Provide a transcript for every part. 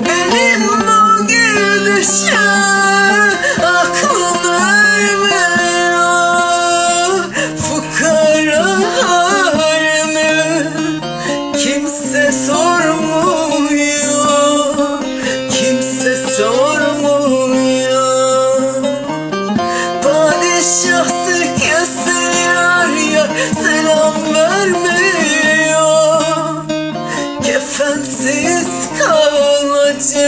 Benim o gülüşüm. şefkatsiz kalacak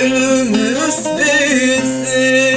ölümümüz bizim.